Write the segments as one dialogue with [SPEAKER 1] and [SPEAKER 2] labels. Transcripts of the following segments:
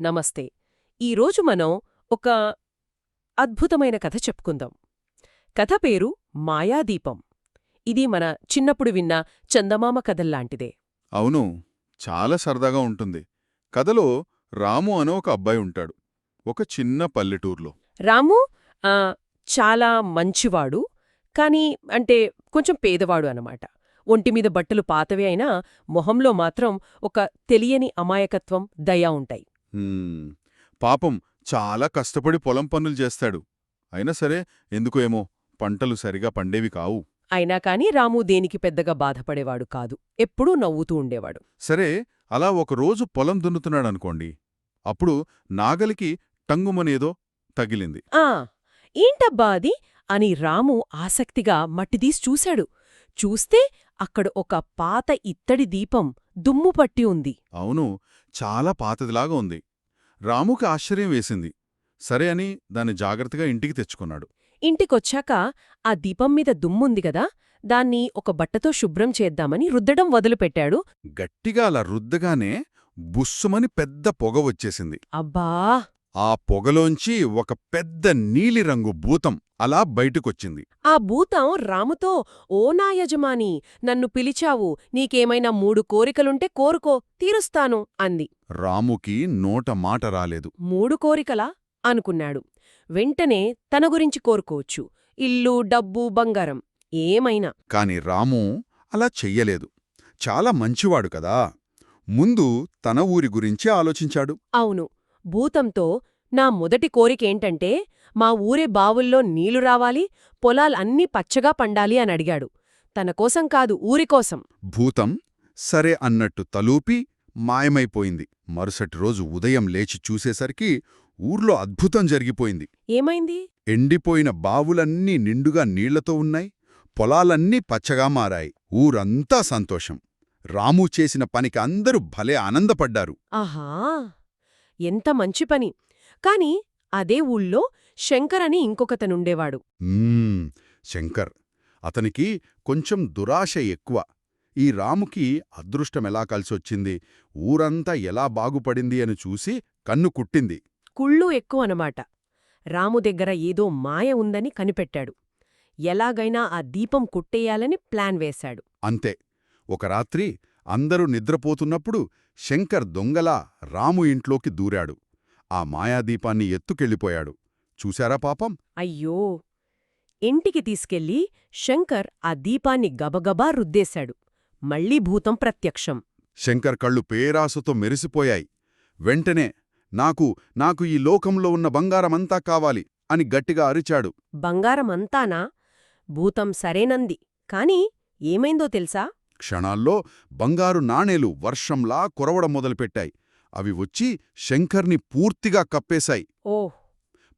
[SPEAKER 1] నమస్తే. ఈరోజు మనం ఒక అద్భుతమైన కథ చెప్పుకుందాం. కథ పేరు మాయాదీపం. ఇది మన చిన్నప్పుడు విన్న చందమామ కథల్లాంటిదే.
[SPEAKER 2] అవును చాలా సరదాగా ఉంటుంది. కథలో రాము అనే ఒక అబ్బాయి ఉంటాడు. ఒక చిన్న పల్లెటూర్లో.
[SPEAKER 1] రాము చాలా మంచివాడు కానీ అంటే కొంచెం పేదవాడు అనమాట ఒంటిమీద బట్టలు పాతవే అయినా మొహంలో మాత్రం ఒక తెలియని అమాయకత్వం దయ ఉంటాయి.
[SPEAKER 2] పాపం చాలా కష్టపడి పొలం పనులు చేస్తాడు. అయినా సరే ఎందుకో ఏమో పంటలు సరిగా పండేవి కావు.
[SPEAKER 1] అయినా కాని రాము దేనికి పెద్దగా బాధపడేవాడు కాదు. ఎప్పుడూ నవ్వుతూ ఉండేవాడు.
[SPEAKER 2] సరే అలా ఒకరోజు పొలం దున్నుతున్నాడనుకోండి. అప్పుడు నాగలికి టంగుమనేదో తగిలింది.
[SPEAKER 1] ఆ! ఏంటబ్బా అది? అని రాము ఆసక్తిగా మట్టిదీసి చూశాడు. చూస్తే అక్కడ ఒక పాత ఇత్తడి దీపం దుమ్ము పట్టి ఉంది.
[SPEAKER 2] అవును. చాలా పాతదిలాగా ఉంది. రాముకి ఆశ్చర్యం వేసింది. సరే అని దాన్ని జాగ్రత్తగా ఇంటికి తెచ్చుకున్నాడు.
[SPEAKER 1] ఇంటికొచ్చాక ఆ దీపం మీద దుమ్ముంది గదా దాన్ని ఒక బట్టతో శుభ్రం చేద్దామని రుద్దడం వదిలిపెట్టాడు.
[SPEAKER 2] గట్టిగా అలా రుద్దగానే బుస్సుమని పెద్ద పొగ వచ్చేసింది.
[SPEAKER 1] అబ్బా!
[SPEAKER 2] ఆ పొగలోంచి ఒక పెద్ద నీలిరంగు భూతం అలా బయటకొచ్చింది.
[SPEAKER 1] ఆ భూతం రాముతో ఓ నా యజమాని నన్ను పిలిచావు నీకేమైనా మూడు కోరికలుంటే కోరుకో తీరుస్తాను అంది.
[SPEAKER 2] రాముకి నోట మాట రాలేదు.
[SPEAKER 1] మూడు కోరికలా? అనుకున్నాడు. వెంటనే తన గురించి కోరుకోవచ్చు. ఇల్లు డబ్బు బంగారం ఏమైనా.
[SPEAKER 2] కాని రాము అలా చెయ్యలేదు. చాలా మంచివాడు కదా. ముందు తన ఊరి గురించి ఆలోచించాడు.
[SPEAKER 1] అవును. భూతంతో నా మొదటి కోరికేంటంటే మా ఊరే బావుల్లో నీళ్ళు రావాలి పొలాలన్నీ పచ్చగా పండాలి అని అడిగాడు. తన కోసం కాదు ఊరికోసం
[SPEAKER 2] భూతం సరే అన్నట్టు తలూపి మాయమైపోయింది. మరుసటి రోజు ఉదయం లేచి చూసేసరికి ఊర్లో అద్భుతం జరిగిపోయింది.
[SPEAKER 1] ఏమైంది?
[SPEAKER 2] ఎండిపోయిన బావులన్నీ నిండుగా నీళ్ళతో ఉన్నాయి పొలాలన్నీ పచ్చగా మారాయి. ఊరంతా సంతోషం. రాము చేసిన పనికి అందరూ భలే ఆనందపడ్డారు.
[SPEAKER 1] ఆహా! ఎంత మంచి పని. కాని అదే ఊళ్ళో శంకర్ అని ఇంకొకతనుండేవాడు.
[SPEAKER 2] శంకర్. అతనికి కొంచెం దురాశ ఎక్కువ. ఈ రాముకి అదృష్టమెలా కలిసొచ్చింది? ఊరంతా ఎలా బాగుపడింది అని చూసి కన్ను కుట్టింది.
[SPEAKER 1] కుళ్ళు ఎక్కువనమాట. రాము దగ్గర ఏదో మాయ ఉందని కనిపెట్టాడు. ఎలాగైనా ఆ దీపం కుట్టేయాలని ప్లాన్ వేశాడు.
[SPEAKER 2] అంతే. ఒక రాత్రి అందరూ నిద్రపోతున్నప్పుడు శంకర్ దొంగలా రాము ఇంట్లోకి దూరాడు. ఆ మాయాదీపాన్ని ఎత్తుకెళ్ళిపోయాడు. చూశారా పాపం?
[SPEAKER 1] అయ్యో! ఇంటికి తీసుకెళ్ళి శంకర్ ఆ దీపాన్ని గబగబా రుద్దేశాడు. మళ్ళీ భూతం ప్రత్యక్షం.
[SPEAKER 2] శంకర్ కళ్ళు పేరాసతో మెరిసిపోయాయి. వెంటనే నాకు నాకు ఈ లోకంలో ఉన్న బంగారమంతా కావాలి అని గట్టిగా అరిచాడు.
[SPEAKER 1] బంగారమంతానా? భూతం సరేనంది. కాని ఏమైందో తెలుసా?
[SPEAKER 2] క్షణాల్లో బంగారు నాణేలు వర్షంలా కురవడం మొదలుపెట్టాయి. అవి వచ్చి శంకర్ని పూర్తిగా కప్పేశాయి.
[SPEAKER 1] ఓహ్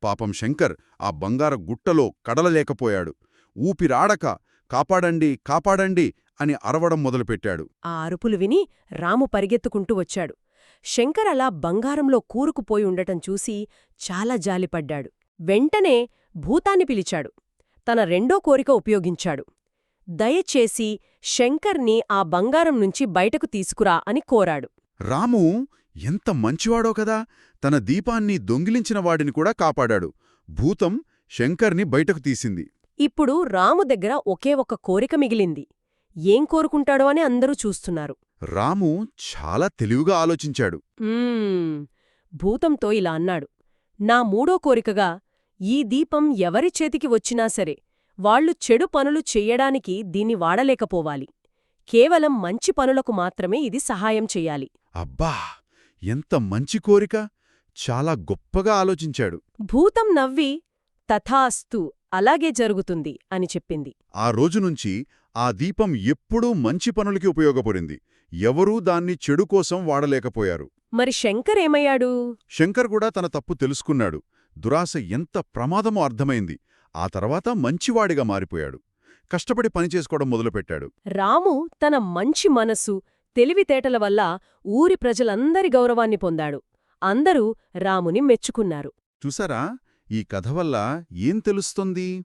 [SPEAKER 2] పాపం శంకర్ ఆ బంగార గుట్టలో కడలలేకపోయాడు. ఊపిరాడక కాపాడండి కాపాడండి అని అరవడం మొదలుపెట్టాడు.
[SPEAKER 1] ఆ అరుపులు విని రాము పరిగెత్తుకుంటూ వచ్చాడు. శంకర్ అలా బంగారంలో కూరుకుపోయి ఉండటం చూసి చాలా జాలిపడ్డాడు. వెంటనే భూతాన్ని పిలిచాడు. తన రెండో కోరిక ఉపయోగించాడు. దయచేసి శంకర్ని ఆ బంగారం నుంచి బయటకు తీసుకురా అని కోరాడు.
[SPEAKER 2] రాము ఎంత మంచివాడో కదా! తన దీపాన్ని దొంగిలించిన వాడిని కూడా కాపాడాడు. భూతం శంకర్ని బయటకు తీసింది.
[SPEAKER 1] ఇప్పుడు రాము దగ్గర ఒకే ఒక కోరిక మిగిలింది. ఏం కోరుకుంటాడో అని అందరూ చూస్తున్నారు.
[SPEAKER 2] రాము చాలా తెలివిగా ఆలోచించాడు.
[SPEAKER 1] భూతంతో ఇలా అన్నాడు. నా మూడో కోరికగా ఈ దీపం ఎవరి చేతికి వచ్చినా సరే వాళ్ళు చెడు పనులు చెయ్యడానికి దీన్ని వాడలేకపోవాలి. కేవలం మంచి పనులకు మాత్రమే ఇది సహాయం చెయ్యాలి.
[SPEAKER 2] అబ్బా! ఎంత మంచి కోరిక! చాలా గొప్పగా ఆలోచించాడు.
[SPEAKER 1] భూతం నవ్వి తథాస్తు అలాగే జరుగుతుంది అని చెప్పింది.
[SPEAKER 2] ఆ రోజునుంచి ఆ దీపం ఎప్పుడూ మంచి పనులకి ఉపయోగపడింది. ఎవరూ దాన్ని చెడు కోసం వాడలేకపోయారు.
[SPEAKER 1] మరి శంకర్ ఏమయ్యాడు?
[SPEAKER 2] శంకర్ కూడా తన తప్పు తెలుసుకున్నాడు. దురాశ ఎంత ప్రమాదమో అర్థమైంది. ఆ తర్వాత మంచివాడిగా మారిపోయాడు. కష్టపడి పనిచేసుకోవడం మొదలుపెట్టాడు.
[SPEAKER 1] రాము తన మంచి మనస్సు తెలివితేటల వల్ల ఊరి ప్రజలందరి గౌరవాన్ని పొందాడు. అందరూ రాముని మెచ్చుకున్నారు.
[SPEAKER 2] చూసారా? ఈ కథ వల్ల ఏం తెలుస్తుంది?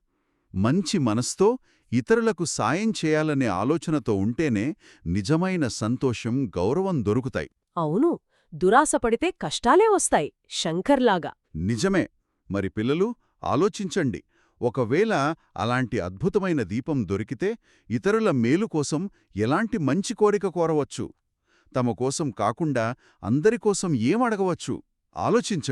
[SPEAKER 2] మంచి మనస్తో ఇతరులకు సాయం చేయాలనే ఆలోచనతో ఉంటేనే నిజమైన సంతోషం గౌరవం దొరుకుతాయి.
[SPEAKER 1] అవును. దురాశపడితే కష్టాలే వస్తాయి. శంకర్లాగా.
[SPEAKER 2] నిజమే. మరి పిల్లలు ఆలోచించండి. ఒకవేళ అలాంటి అద్భుతమైన దీపం దొరికితే ఇతరుల మేలు కోసం ఎలాంటి మంచి కోరిక కోరవచ్చు? తమ కోసం కాకుండా అందరి కోసం ఏం అడగవచ్చు? ఆలోచించండి.